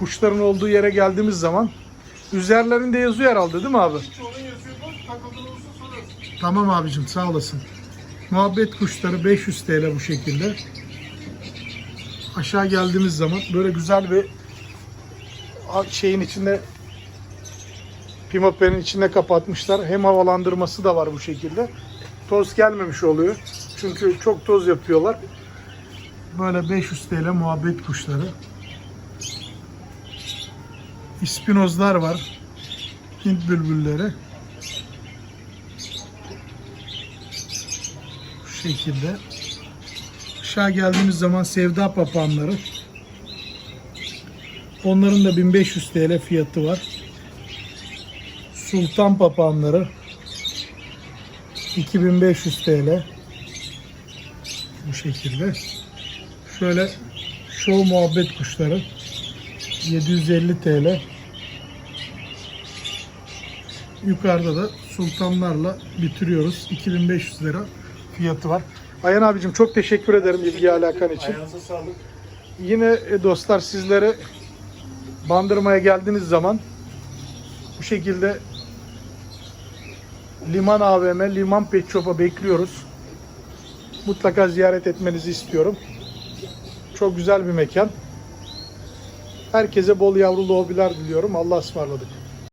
kuşların olduğu yere geldiğimiz zaman üzerlerinde yazıyor herhalde değil mi abi? Tamam abicim sağ olasın. Muhabbet kuşları 500 TL bu şekilde. Aşağı geldiğimiz zaman böyle güzel bir şeyin içinde pimapenin içine kapatmışlar. Hem havalandırması da var bu şekilde. Toz gelmemiş oluyor. Çünkü çok toz yapıyorlar. Böyle 500 TL muhabbet kuşları. İspinozlar var. Hint bülbülleri. Bu şekilde. Aşağı geldiğimiz zaman sevda papağanları. Onların da 1500 TL fiyatı var. Sultan papağanları 2500 TL. Bu şekilde. Şöyle şov muhabbet kuşları 750 TL. Yukarıda da sultanlarla bitiriyoruz. 2500 lira fiyatı var. Ayhan abicim çok teşekkür ederim ilgi alakan için. Ayağınıza sağlık. Yine e, dostlar sizlere bandırmaya geldiğiniz zaman bu şekilde Liman AVM, Liman Pet Shop'a bekliyoruz. Mutlaka ziyaret etmenizi istiyorum. Çok güzel bir mekan. Herkese bol yavrulu hobiler diliyorum. Allah'a ısmarladık.